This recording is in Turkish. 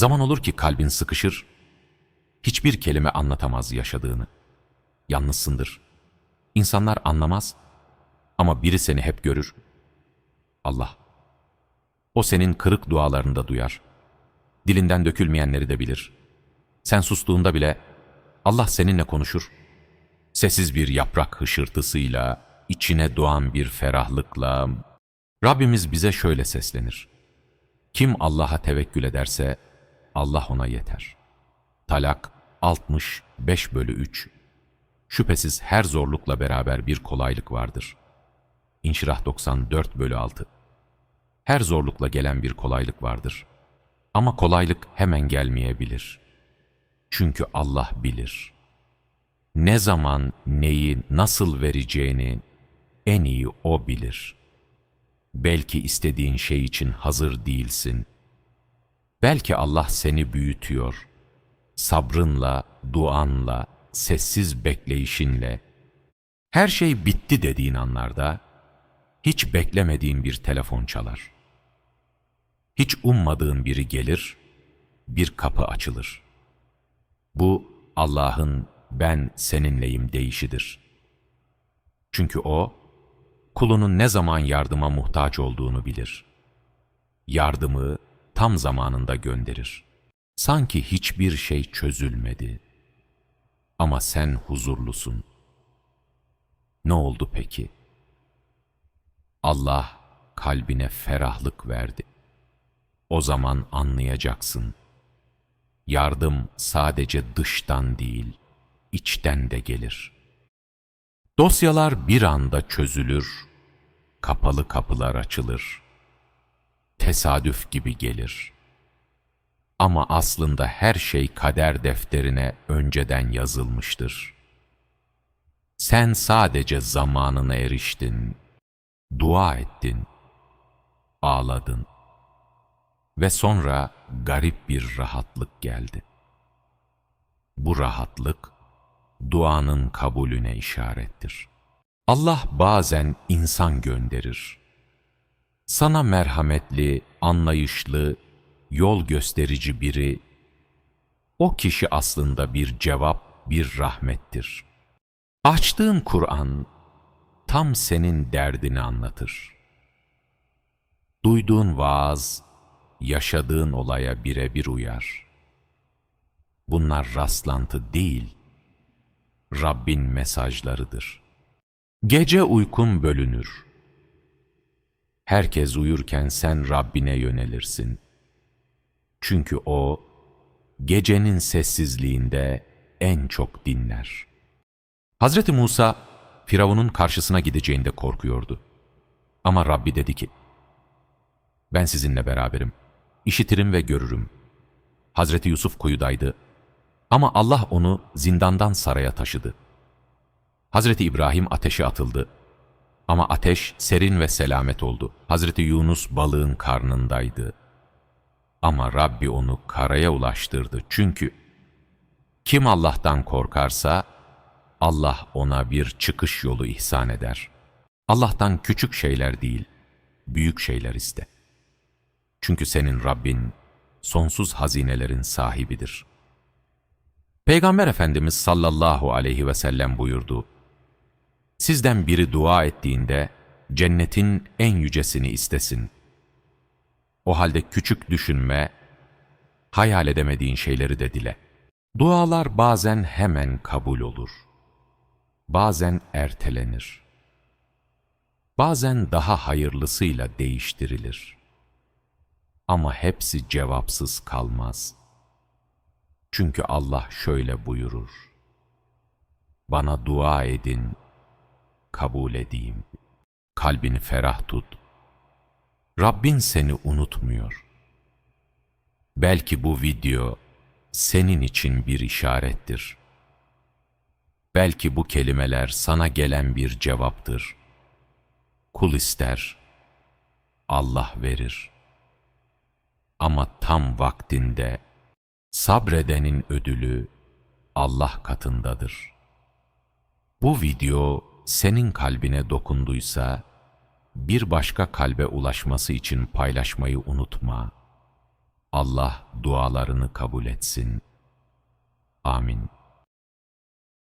Zaman olur ki kalbin sıkışır, hiçbir kelime anlatamaz yaşadığını. Yalnızsındır. İnsanlar anlamaz ama biri seni hep görür. Allah. O senin kırık dualarını da duyar. Dilinden dökülmeyenleri de bilir. Sen sustuğunda bile Allah seninle konuşur. Sessiz bir yaprak hışırtısıyla, içine doğan bir ferahlıkla, Rabbimiz bize şöyle seslenir. Kim Allah'a tevekkül ederse, Allah ona yeter. Talak 65 bölü 3 Şüphesiz her zorlukla beraber bir kolaylık vardır. İnşirah 94 bölü 6 Her zorlukla gelen bir kolaylık vardır. Ama kolaylık hemen gelmeyebilir. Çünkü Allah bilir. Ne zaman neyi nasıl vereceğini en iyi O bilir. Belki istediğin şey için hazır değilsin. Belki Allah seni büyütüyor. Sabrınla, duanla, sessiz bekleyişinle, her şey bitti dediğin anlarda, hiç beklemediğin bir telefon çalar. Hiç ummadığın biri gelir, bir kapı açılır. Bu Allah'ın ben seninleyim deyişidir. Çünkü O, kulunun ne zaman yardıma muhtaç olduğunu bilir. Yardımı tam zamanında gönderir. Sanki hiçbir şey çözülmedi. Ama sen huzurlusun. Ne oldu peki? Allah kalbine ferahlık verdi. O zaman anlayacaksın. Yardım sadece dıştan değil, içten de gelir. Dosyalar bir anda çözülür, kapalı kapılar açılır. Tesadüf gibi gelir. Ama aslında her şey kader defterine önceden yazılmıştır. Sen sadece zamanına eriştin, dua ettin, ağladın ve sonra garip bir rahatlık geldi. Bu rahatlık, duanın kabulüne işarettir. Allah bazen insan gönderir. Sana merhametli, anlayışlı, yol gösterici biri, o kişi aslında bir cevap, bir rahmettir. Açtığın Kur'an, tam senin derdini anlatır. Duyduğun vaaz, yaşadığın olaya birebir uyar. Bunlar rastlantı değil, Rabbin mesajlarıdır. Gece uykun bölünür. Herkes uyurken sen Rabbine yönelirsin. Çünkü O, gecenin sessizliğinde en çok dinler. Hazreti Musa, Firavun'un karşısına gideceğinde korkuyordu. Ama Rabbi dedi ki, ben sizinle beraberim, işitirim ve görürüm. Hazreti Yusuf kuyudaydı ama Allah onu zindandan saraya taşıdı. Hazreti İbrahim ateşe atıldı. Ama ateş serin ve selamet oldu. Hazreti Yunus balığın karnındaydı. Ama Rabbi onu karaya ulaştırdı. Çünkü kim Allah'tan korkarsa Allah ona bir çıkış yolu ihsan eder. Allah'tan küçük şeyler değil, büyük şeyler iste. Çünkü senin Rabbin sonsuz hazinelerin sahibidir.'' Peygamber Efendimiz sallallahu aleyhi ve sellem buyurdu. Sizden biri dua ettiğinde cennetin en yücesini istesin. O halde küçük düşünme, hayal edemediğin şeyleri de dile. Dualar bazen hemen kabul olur. Bazen ertelenir. Bazen daha hayırlısıyla değiştirilir. Ama hepsi cevapsız kalmaz.'' Çünkü Allah şöyle buyurur. Bana dua edin, kabul edeyim. Kalbini ferah tut. Rabbin seni unutmuyor. Belki bu video senin için bir işarettir. Belki bu kelimeler sana gelen bir cevaptır. Kul ister, Allah verir. Ama tam vaktinde, Sabredenin ödülü Allah katındadır. Bu video senin kalbine dokunduysa, bir başka kalbe ulaşması için paylaşmayı unutma. Allah dualarını kabul etsin. Amin.